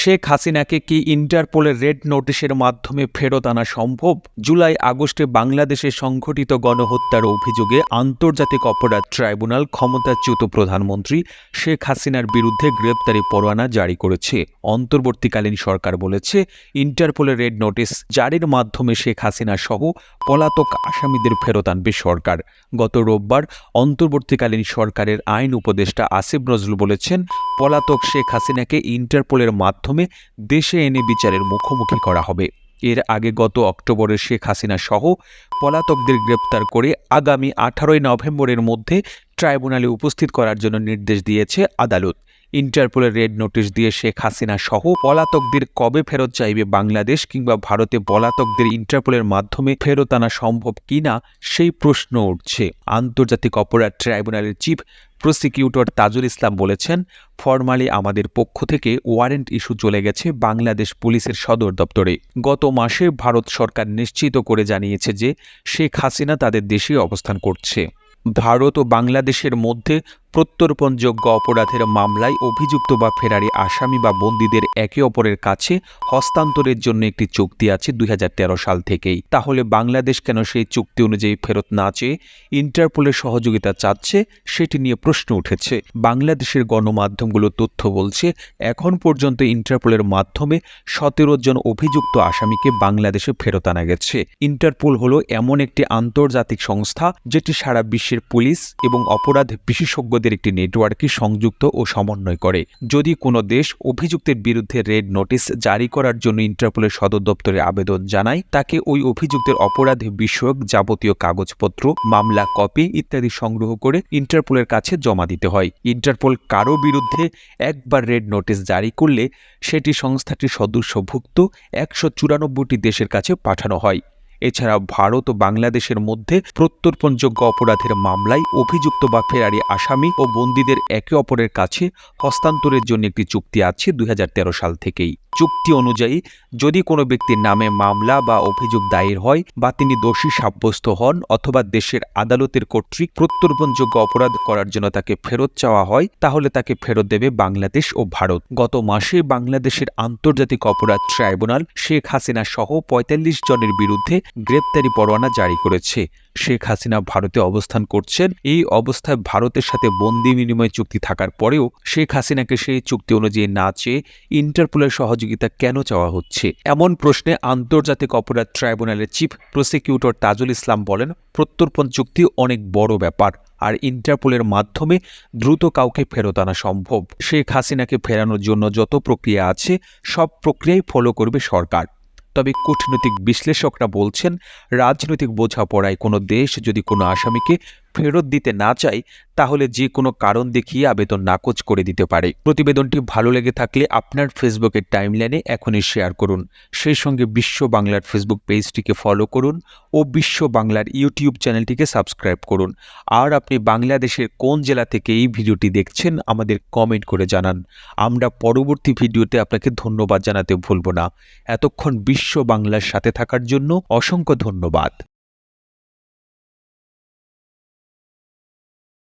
শেখ হাসিনাকে কি ইন্টারপোলের রেড নোটিশের মাধ্যমে ফেরত আনা সম্ভব? জুলাই আগস্টে বাংলাদেশে সংঘটিত গণহত্যার অভিযোগে আন্তর্জাতিক অপরাধ ট্রাইব্যুনাল ক্ষমতাচ্যুত প্রধানমন্ত্রী শেখ হাসিনার বিরুদ্ধে গ্রেপ্তারি পরোয়ানা জারি করেছে। অন্তর্বর্তীকালীন সরকার বলেছে, ইন্টারপোলের রেড নোটিশ জারির মাধ্যমে শেখ হাসিনা সহ পলাতক আসামিদের ফেরত আনবে সরকার। গত রোববার অন্তর্বর্তীকালীন সরকারের আইন উপদেষ্টা আসিফ নজরুল বলেছেন পলাতক শেখ হাসিনাকে ইন্টারপোলের মাধ্যমে দেশে এনে বিচারের মুখোমুখি করা হবে। এর আগে গত অক্টোবরে শেখ হাসিনা সহ পলাতকদের গ্রেপ্তার করে আগামী আঠারোই নভেম্বরের মধ্যে ট্রাইব্যুনালে উপস্থিত করার জন্য নির্দেশ দিয়েছে আদালত। ইন্টারপোলের রেড নোটিশ দিয়ে শেখ হাসিনা সহ পলাতকদের কবে ফেরত চাইবে বাংলাদেশ কিংবা ভারতে পলাতকদের ইন্টারপোলের মাধ্যমে ফেরত আনা সম্ভব কিনা সেই প্রশ্ন উঠছে। আন্তর্জাতিক অপরাধ ট্রাইব্যুনালের চিফ প্রসিকিউটর তাজুল ইসলাম বলেছেন, ফরমালি আমাদের পক্ষ থেকে ওয়ারেন্ট ইস্যু চলে গেছে বাংলাদেশ পুলিশের সদর দপ্তরে। গত মাসে ভারত সরকার নিশ্চিত করে জানিয়েছে যে শেখ হাসিনা তাদের দেশে অবস্থান করছে। ভারত ও বাংলাদেশের মধ্যে প্রত্যর্পণযোগ্য অপরাধের মামলায় অভিযুক্ত বা ফেরারি আসামি বা বন্দীদের একে অপরের কাছে হস্তান্তরের জন্য একটি চুক্তি আছে দুই হাজার তেরো সাল থেকেই। তাহলে বাংলাদেশ কেন সেই চুক্তি অনুযায়ী ফেরত না চেয়ে ইন্টারপোলের সহযোগিতা চাচ্ছে সেটি নিয়ে প্রশ্ন উঠেছে। বাংলাদেশের গণমাধ্যমগুলো তথ্য বলছে, এখন পর্যন্ত ইন্টারপোলের মাধ্যমে সতেরো জন অভিযুক্ত আসামিকে বাংলাদেশে ফেরত আনা গেছে। ইন্টারপোল হলো এমন একটি আন্তর্জাতিক সংস্থা যেটি সারা বিশ্বের পুলিশ এবং অপরাধ বিশেষজ্ঞদের একটি নেটওয়ার্কে সংযুক্ত ও সমন্বয় করে। যদি কোনো দেশ অভিযুক্তের বিরুদ্ধে রেড নোটিশ জারি করার জন্য ইন্টারপোলের সদর দপ্তরে আবেদন জানায়, তাকে ওই অভিযুক্তের অপরাধ বিষয়ক যাবতীয় কাগজপত্র, মামলা কপি ইত্যাদি সংগ্রহ করে ইন্টারপোলের কাছে জমা দিতে হয়। ইন্টারপোল কারও বিরুদ্ধে একবার রেড নোটিশ জারি করলে সেটি সংস্থাটির সদস্যভুক্ত একশো চুরানব্বইটি দেশের কাছে পাঠানো হয়। এছাড়া ভারত ও বাংলাদেশের মধ্যে প্রত্যর্পণযোগ্য অপরাধের মামলায় অভিযুক্ত বা ফেরারি আসামি ও বন্দীদের একে অপরের কাছে হস্তান্তরের জন্য একটি চুক্তি আছে দুই হাজার তেরো সাল থেকেই। চুক্তি অনুযায়ী যদি কোনো ব্যক্তির নামে মামলা বা অভিযোগ দায়ের হয় বা তিনি দোষী সাব্যস্ত হন অথবা দেশের আদালতের কর্তৃক প্রত্যর্পণযোগ্য অপরাধ করার জন্য তাকে ফেরত চাওয়া হয়, তাহলে তাকে ফেরত দেবে বাংলাদেশ ও ভারত। গত মাসে বাংলাদেশের আন্তর্জাতিক অপরাধ ট্রাইব্যুনাল শেখ হাসিনা সহ পঁয়তাল্লিশ জনের বিরুদ্ধে গ্রেপ্তারি পরোয়ানা জারি করেছে। শেখ হাসিনা ভারতে অবস্থান করছেন, এই অবস্থায় ভারতের সাথে বন্দি বিনিময় চুক্তি থাকার পরেও শেখ হাসিনাকে সেই চুক্তি অনুযায়ী না চেয়ে ইন্টারপোলের সহযোগিতা কেন চাওয়া হচ্ছে? এমন প্রশ্নে আন্তর্জাতিক অপরাধ ট্রাইব্যুনালের চিফ প্রসিকিউটর তাজুল ইসলাম বলেন, প্রত্যর্পণ চুক্তি অনেক বড় ব্যাপার, আর ইন্টারপোলের মাধ্যমে দ্রুত কাউকে ফেরত আনা সম্ভব। শেখ হাসিনাকে ফেরানোর জন্য যত প্রক্রিয়া আছে, সব প্রক্রিয়াই ফলো করবে সরকার। তবে কূটনৈতিক বিশ্লেষকরা বলছেন, রাজনৈতিক বোঝাপড়ায় কোনো দেশ যদি কোনো আসামিকে ফেরত দিতে না চায় তাহলে যে কোনো কারণ দেখিয়ে আবেদন নাকচ করে দিতে পারে। প্রতিবেদনটি ভালো লেগে থাকলে আপনার ফেসবুকের টাইমলাইনে এখনই শেয়ার করুন। সেই সঙ্গে বিশ্ব বাংলার ফেসবুক পেজটিকে ফলো করুন ও বিশ্ব বাংলার ইউটিউব চ্যানেলটিকে সাবস্ক্রাইব করুন। আর আপনি বাংলাদেশের কোন জেলা থেকে এই ভিডিওটি দেখছেন, আমাদের কমেন্ট করে জানান। আমরা পরবর্তী ভিডিওতে আপনাকে ধন্যবাদ জানাতে ভুলব না। এতক্ষণ বিশ্ব বাংলার সাথে থাকার জন্য অসংখ্য ধন্যবাদ।